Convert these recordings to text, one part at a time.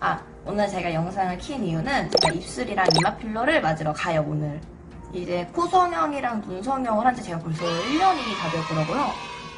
아 오늘 제가 영상을 킨 이유는 제가 입술이랑 이마 필러를 맞으러 가요 오늘. 이제 코 성형이랑 눈 성형을 한 지 제가 벌써 1년이 다 되었더라고요.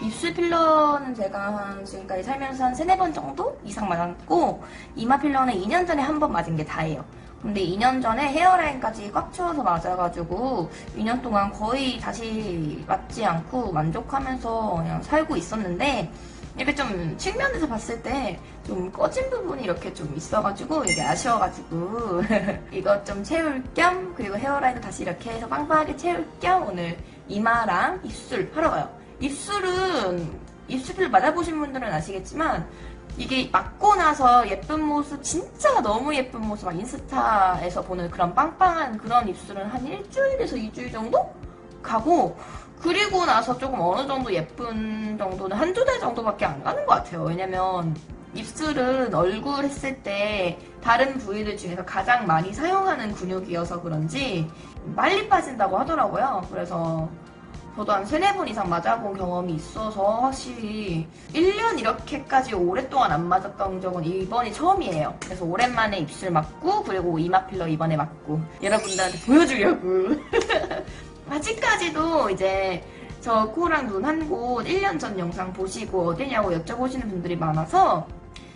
입술 필러는 제가 한 지금까지 살면서 한 3, 4번 정도 이상 맞았고 이마 필러는 2년 전에 한 번 맞은 게 다예요. 근데 2년 전에 헤어라인까지 꽉 채워서 맞아가지고 2년 동안 거의 다시 맞지 않고 만족하면서 그냥 살고 있었는데 이렇게 좀 측면에서 봤을 때 좀 꺼진 부분이 이렇게 좀 있어가지고 이게 아쉬워가지고 이것 좀 채울 겸 그리고 헤어라인도 다시 이렇게 해서 빵빵하게 채울 겸 오늘 이마랑 입술 하러 가요. 입술은 입술을 맞아보신 분들은 아시겠지만 이게 맞고 나서 예쁜 모습 진짜 너무 예쁜 모습 막 인스타에서 보는 그런 빵빵한 그런 입술은 한 일주일에서 이주일 정도 가고 그리고 나서 조금 어느 정도 예쁜 정도는 한두 달 정도밖에 안 가는 것 같아요. 왜냐면 입술은 얼굴 했을 때 다른 부위들 중에서 가장 많이 사용하는 근육이어서 그런지 빨리 빠진다고 하더라고요. 그래서 저도 한 세네 번 이상 맞아본 경험이 있어서 확실히 1년 이렇게까지 오랫동안 안 맞았던 적은 이번이 처음이에요. 그래서 오랜만에 입술 맞고 그리고 이마 필러 이번에 맞고 여러분들한테 보여주려고 아직까지도 이제 저 코랑 눈 한 곳 1년 전 영상 보시고 어디냐고 여쭤보시는 분들이 많아서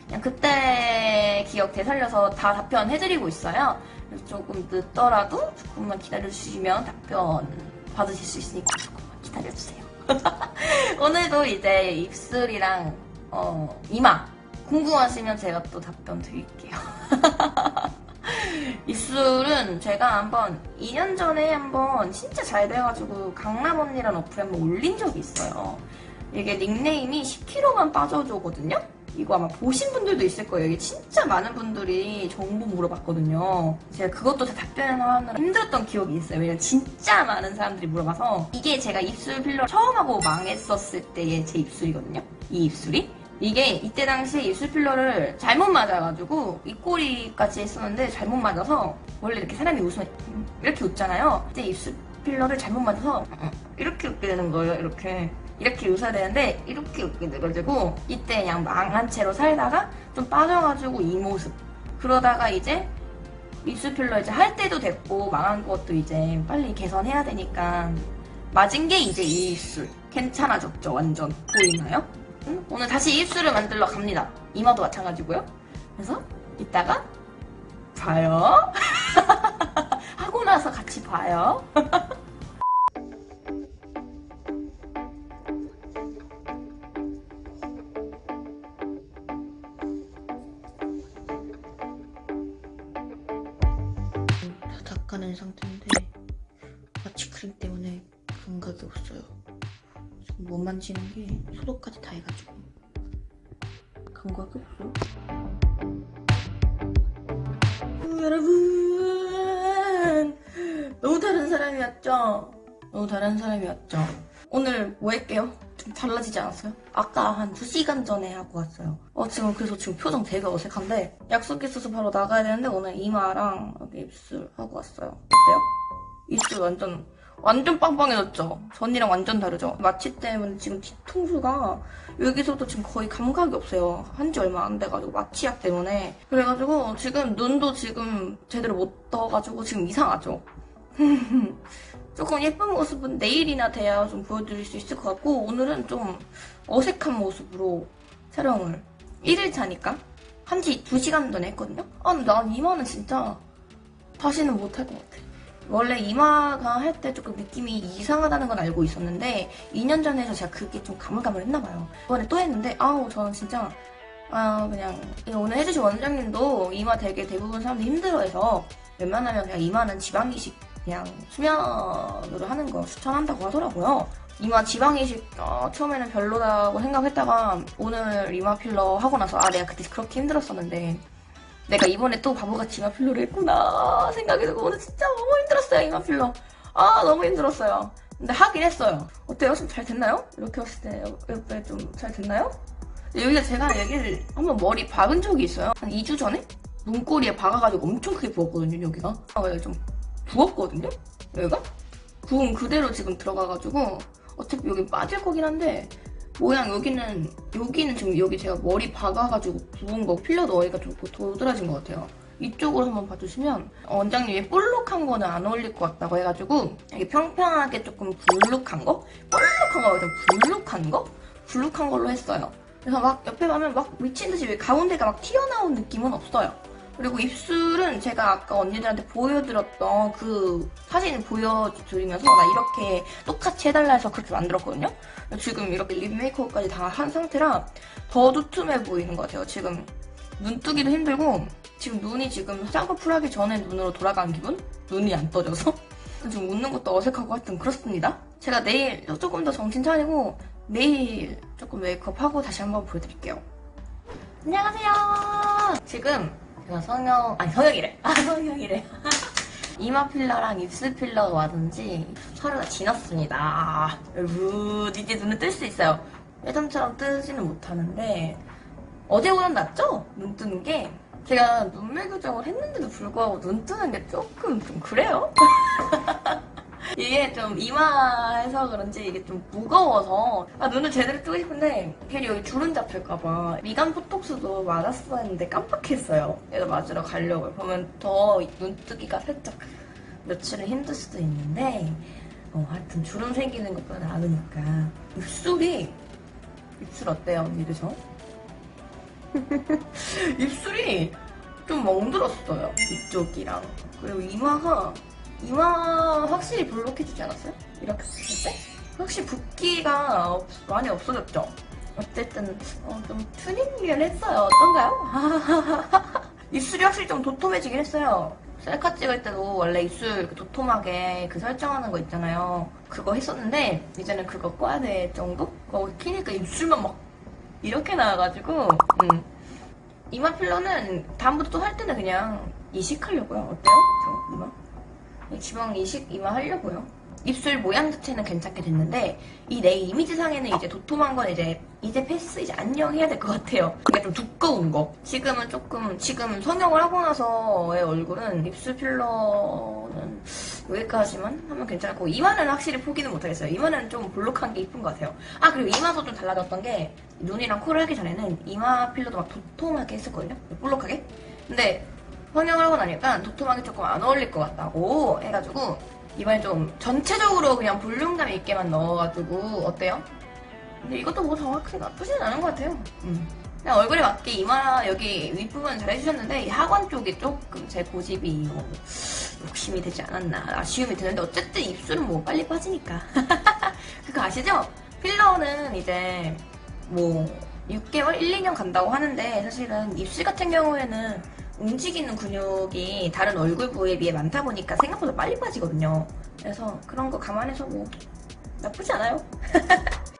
그냥 그때 기억 되살려서 다 답변 해드리고 있어요. 조금 늦더라도 조금만 기다려주시면 답변 받으실 수 있으니까 조금만 기다려주세요. 오늘도 이제 입술이랑 어, 이마 궁금하시면 제가 또 답변 드릴게요. 입술 은 제가 한번 2년 전에 한번 진짜 잘 돼가지고 강남 언니라는 어플에 한번 올린 적이 있어요. 이게 닉네임이 10kg만 빠져줘거든요? 이거 아마 보신 분들도 있을 거예요. 이게 진짜 많은 분들이 정보 물어봤거든요. 제가 그것도 다 답변하느라 힘들었던 기억이 있어요. 왜냐면 진짜 많은 사람들이 물어봐서 이게 제가 입술 필러 처음 하고 망했었을 때의 제 입술이거든요. 이 입술이. 이게 이때 당시에 입술 필러를 잘못 맞아가지고 입꼬리까지 했었는데 잘못 맞아서 원래 이렇게 사람이 웃으면 이렇게 웃잖아요. 이때 입술 필러를 잘못 맞아서 이렇게 웃게 되는 거예요. 이렇게 이렇게 웃어야 되는데 이렇게 웃게 돼가지고 이때 그냥 망한 채로 살다가 좀 빠져가지고 이 모습. 그러다가 이제 입술 필러 이제 할 때도 됐고 망한 것도 이제 빨리 개선해야 되니까 맞은 게 이제 이 입술. 괜찮아졌죠 완전 보이나요? 응? 오늘 다시 입술을 만들러 갑니다. 이마도 마찬가지고요. 그래서 이따가 봐요. 하고 나서 같이 봐요. 다 닦아낸 상태인데 마취 크림 때문에 감각이 없어요. 못 만지는 게 소독까지 다 해가지고. 음, 여러분 너무 다른 사람이었죠? 너무 다른 사람이었죠? 오늘 뭐 할게요? 좀 달라지지 않았어요? 아까 한 2시간 전에 하고 왔어요. 어, 지금 그래서 지금 표정 되게 어색한데 약속 있어서 바로 나가야 되는데 오늘 이마랑 여기 입술 하고 왔어요. 어때요? 입술 완전 완전 빵빵해졌죠? 전이랑 완전 다르죠? 마취 때문에 지금 뒤통수가 여기서도 지금 거의 감각이 없어요. 한 지 얼마 안 돼가지고 마취약 때문에 그래가지고 지금 눈도 지금 제대로 못 떠가지고 지금 이상하죠? 조금 예쁜 모습은 내일이나 돼야 좀 보여드릴 수 있을 것 같고 오늘은 좀 어색한 모습으로 촬영을 1일 차니까 한 지 2시간 전에 했거든요? 아 근데 난 이마는 진짜 다시는 못할 것 같아 원래 이마가 할 때 조금 느낌이 이상하다는 건 알고 있었는데 2년 전에 해서 제가 그게 좀 가물가물했나 봐요 이번에 또 했는데 아우 저는 진짜 아 그냥 오늘 해주신 원장님도 이마 되게 대부분 사람들이 힘들어해서 웬만하면 그냥 이마는 지방이식 그냥 수면으로 하는 거 추천한다고 하더라고요. 이마 지방이식 어, 처음에는 별로다고 생각했다가 오늘 이마 필러 하고 나서 아 내가 그때 그렇게 힘들었었는데 내가 이번에 또 바보같이 이마 필러를 했구나 들고 오늘 진짜 너무 힘들었어요 이마 필러. 아 너무 힘들었어요. 근데 하긴 했어요. 어때요? 좀 잘 됐나요? 이렇게 봤을 때 옆에 좀 잘 됐나요? 여기가 제가 여기를 한번 머리 박은 적이 있어요. 한 2주 전에? 눈꼬리에 박아가지고 엄청 크게 부었거든요, 여기가. 아, 좀 부었거든요? 여기가? 부은 그대로 지금 들어가가지고 어차피 여기 빠질 거긴 한데 모양 여기는 여기는 지금 여기 제가 머리 박아가지고 부은 거 필러 넣으니까 좀 도드라진 것 같아요. 이쪽으로 한번 봐주시면 어, 원장님이 볼록한 거는 안 어울릴 것 같다고 해가지고 이게 평평하게 조금 불룩한 거? 볼록한 거좀 불룩한 거? 불룩한 걸로 했어요. 그래서 막 옆에 보면 막 미친 듯이 왜 가운데가 막 튀어나온 느낌은 없어요. 그리고 입술은 제가 아까 언니들한테 보여드렸던 그 사진 보여드리면서 나 이렇게 똑같이 해달라 해서 그렇게 만들었거든요. 지금 이렇게 립 메이크업까지 다 한 상태라 더 두툼해 보이는 것 같아요. 지금 눈 뜨기도 힘들고 지금 눈이 지금 쌍꺼풀 하기 전에 눈으로 돌아간 기분? 눈이 안 떠져서 지금 웃는 것도 어색하고 하여튼 그렇습니다. 제가 내일 조금 더 정신 차리고 내일 조금 메이크업하고 다시 한번 보여드릴게요. 안녕하세요. 지금 제가 성형 아니 성형이래. 아 성형이래. 이마 필러랑 입술 필러가 와든지 하루가 지났습니다. 여러분 이제 눈을 뜰 수 있어요. 예전처럼 뜨지는 못하는데 어제보단 낫죠? 눈 뜨는 게 제가 눈매 교정을 했는데도 불구하고 눈 뜨는 게 조금 좀 그래요. 이게 좀 이마에서 그런지 이게 좀 무거워서 아, 눈을 제대로 뜨고 싶은데 괜히 여기 주름 잡힐까봐 미간 포톡스도 맞았어야 했는데 깜빡했어요. 얘도 맞으러 가려고요. 그러면 더 눈뜨기가 살짝 며칠은 힘들 수도 있는데 어, 하여튼 주름 생기는 것보다 나으니까 입술이 입술 어때요 언니들 저? 입술이 좀 멍들었어요 이쪽이랑 그리고 이마가 이마 확실히 볼록해지지 않았어요? 이렇게 봤을 때? 확실히 붓기가 없- 많이 없어졌죠? 어쨌든 어, 좀 튜닝을 했어요. 어떤가요? 입술이 확실히 좀 도톰해지긴 했어요. 셀카 찍을 때도 원래 입술 이렇게 도톰하게 그 설정하는 거 있잖아요. 그거 했었는데 이제는 그거 꺼야 될 정도? 그거 키니까 입술만 막 이렇게 나와가지고 음. 이마 필러는 다음부터 또 할 때는 그냥 이식하려고요. 어때요? 저 이마? 지방 이식 이마 하려고요. 입술 모양 자체는 괜찮게 됐는데 이 내 이미지상에는 이제 도톰한 건 이제 이제 패스 이제 안녕 해야 될 것 같아요. 그러니까 좀 두꺼운 거. 지금은 조금 지금 성형을 하고 나서의 얼굴은 입술 필러는 여기까지만 하면 괜찮고 이마는 확실히 포기는 못하겠어요. 이마는 좀 볼록한 게 이쁜 것 같아요. 아 그리고 이마도 좀 달라졌던 게 눈이랑 코를 하기 전에는 이마 필러도 막 도톰하게 했었거든요. 볼록하게. 근데 성형을 하고 나니까 도톰하게 조금 안 어울릴 것 같다고 해가지고 이번에 좀 전체적으로 그냥 볼륨감 있게만 넣어가지고 어때요? 근데 이것도 뭐 정확히 나쁘진 않은 것 같아요. 음. 그냥 얼굴에 맞게 이마 여기 윗부분 잘 해주셨는데 이 하관 쪽이 조금 제 고집이 뭐 욕심이 되지 않았나 아쉬움이 드는데 어쨌든 입술은 뭐 빨리 빠지니까 그거 아시죠? 필러는 이제 뭐 6개월, 1, 2년 간다고 하는데 사실은 입술 같은 경우에는 움직이는 근육이 다른 얼굴 부위에 비해 많다 보니까 생각보다 빨리 빠지거든요. 그래서 그런 거 감안해서 뭐 나쁘지 않아요.